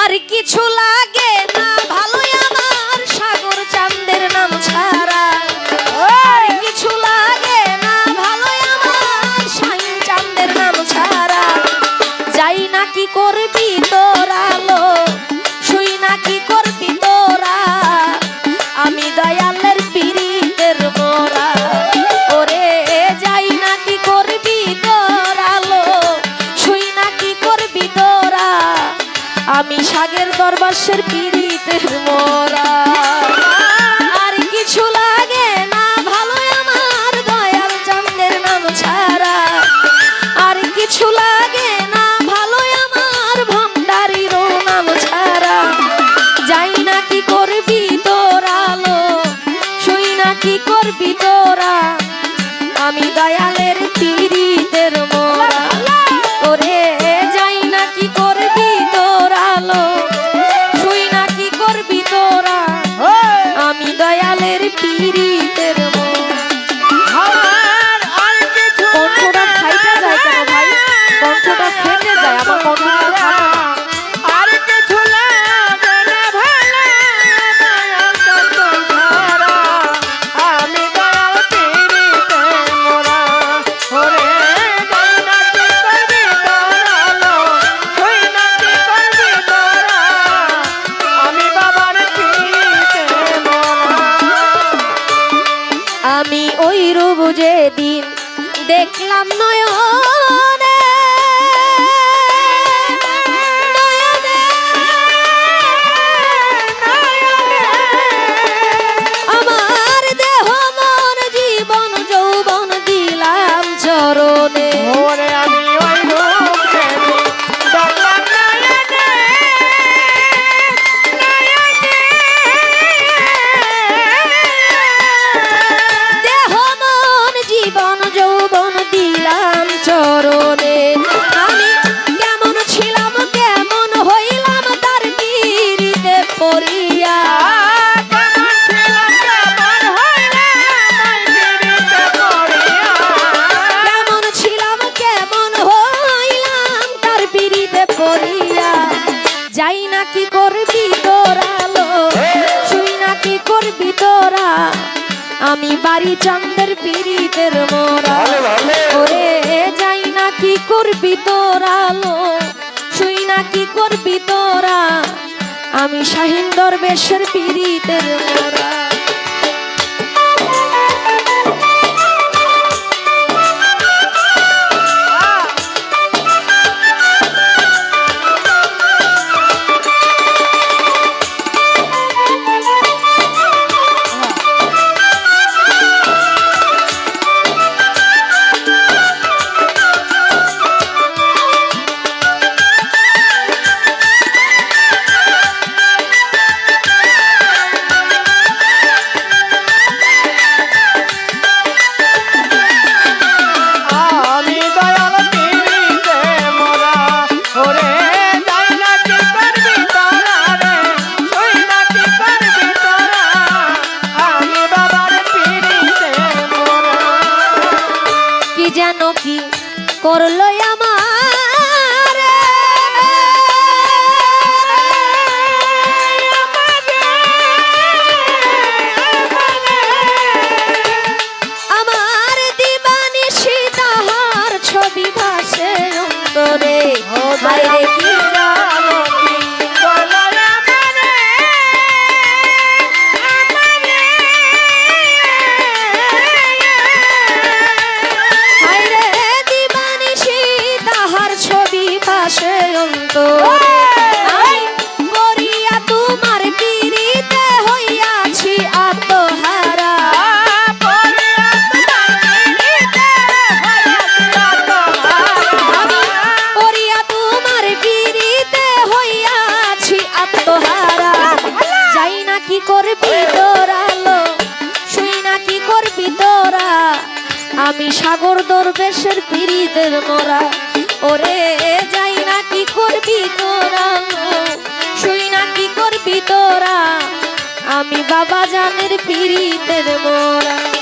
আর কিছু লাগে না। আমি সাগের দরবাসের পীড়িতের মোরা। Dee দেখলাম নয় করবি তোরালো শুই না করবি তোরা? আমি বাড়ি চান্দের পিড়িতের মোরা। ওরে যাই না করবি তোরালো শুই না করবি তোরা? আমি শাহিন দরবেশের পিড়িতের মোরা। সাগর দরবেশের পীড়িতের মরা। ওরে যাই না কি করবি তোরা? শুই না কি করবি তোরা? আমি বাবা জানের পীড়িতের মরা।